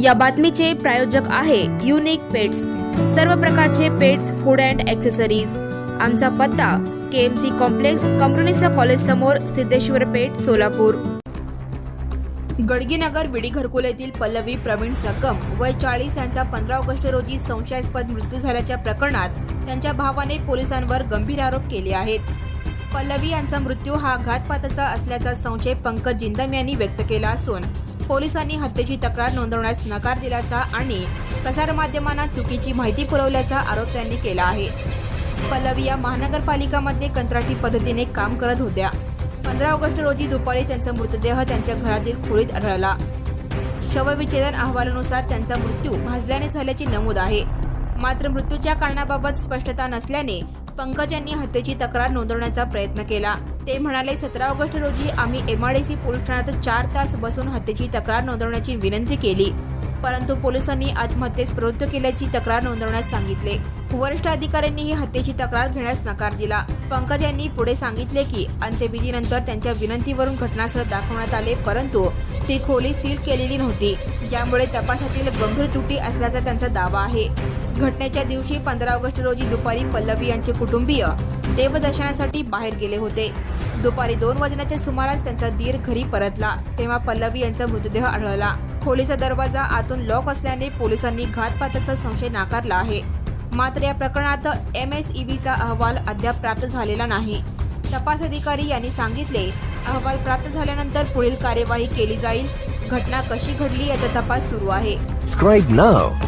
या बातमीचे प्रायोजक आहे युनिक पेट्स सर्व प्रकारचे पेट्स फूड अँड ॲक्सेसरीज आमचा पत्ता के एम सी कॉम्प्लेक्स कंपनीचा कॉलेज समोर सिद्धेश्वर पेठ सोलापूर. गडगीनगर विडी घरकुल येथील पल्लवी प्रवीण सकम वय चाळीस यांचा पंधरा ऑगस्ट रोजी संशयास्पद मृत्यू झाल्याच्या प्रकरणात त्यांच्या भावाने पोलिसांवर गंभीर आरोप केले आहेत. पल्लवी यांचा मृत्यू हा घातपाताचा असल्याचा संशय पंकज जिंदम यांनी व्यक्त केला असून पोलिसांनी हत्येची तक्रार नोंदवण्यास नकार दिल्याचा आणि प्रसारमाध्यमांना चुकीची माहिती पुरवल्याचा आरोप त्यांनी केला आहे. पल्लवी या महानगरपालिकामध्ये कंत्राटी पद्धतीने काम करत होत्या. पंधरा ऑगस्ट रोजी दुपारी त्यांचा मृतदेह त्यांच्या घरातील खोलीत आढळला. शवविच्छेदन अहवालानुसार त्यांचा मृत्यू भाजल्याने झाल्याची नमूद आहे. मात्र मृत्यूच्या कारणाबाबत स्पष्टता नसल्याने पंकज यांनी हत्येची तक्रार नोंदवण्याचा प्रयत्न केला. ते म्हणाले सतरा ऑगस्ट रोजी आम्ही एमआरडीसी पोलीस ठाण्यात चार तास बसून हत्येची तक्रार नोंदवण्याची विनंती केली. परंतु पोलिसांनी आत्महत्येस प्रवृत्त केल्याची तक्रार नोंदवण्यास सांगितले. वरिष्ठ अधिकाऱ्यांनीही हत्येची तक्रार घेण्यास नकार दिला. पंकज यांनी पुढे सांगितले की अंत्यविधीनंतर त्यांच्या विनंतीवरून घटनास्थळ दाखवण्यात आले परंतु ती खोली सील केलेली नव्हती. ज्यामुळे तपासातील गंभीर त्रुटी असल्याचा त्यांचा दावा आहे. घटनेच्या दिवशी पंधरा ऑगस्ट रोजी दुपारी पल्लवी यांचे कुटुंबीय देवदर्शनासाठी बाहेर गेले होते. दुपारी दोन वाजण्याच्या सुमारास त्यांचा दीर घरी परतला. तेव्हा पल्लवी यांचा मृतदेह आढळला. खोलीचा दरवाजा आतून लॉक असल्याने पोलिसांनी घातपाताचा संशय नाकारला आहे. मात्र या प्रकरणात एम एस ईबीचा अहवाल अद्याप प्राप्त झालेला नाही. तपास अधिकारी यांनी सांगितले अहवाल प्राप्त झाल्यानंतर पुढील कार्यवाही केली जाईल. घटना कशी घडली याचा तपास सुरू आहे. Subscribe now.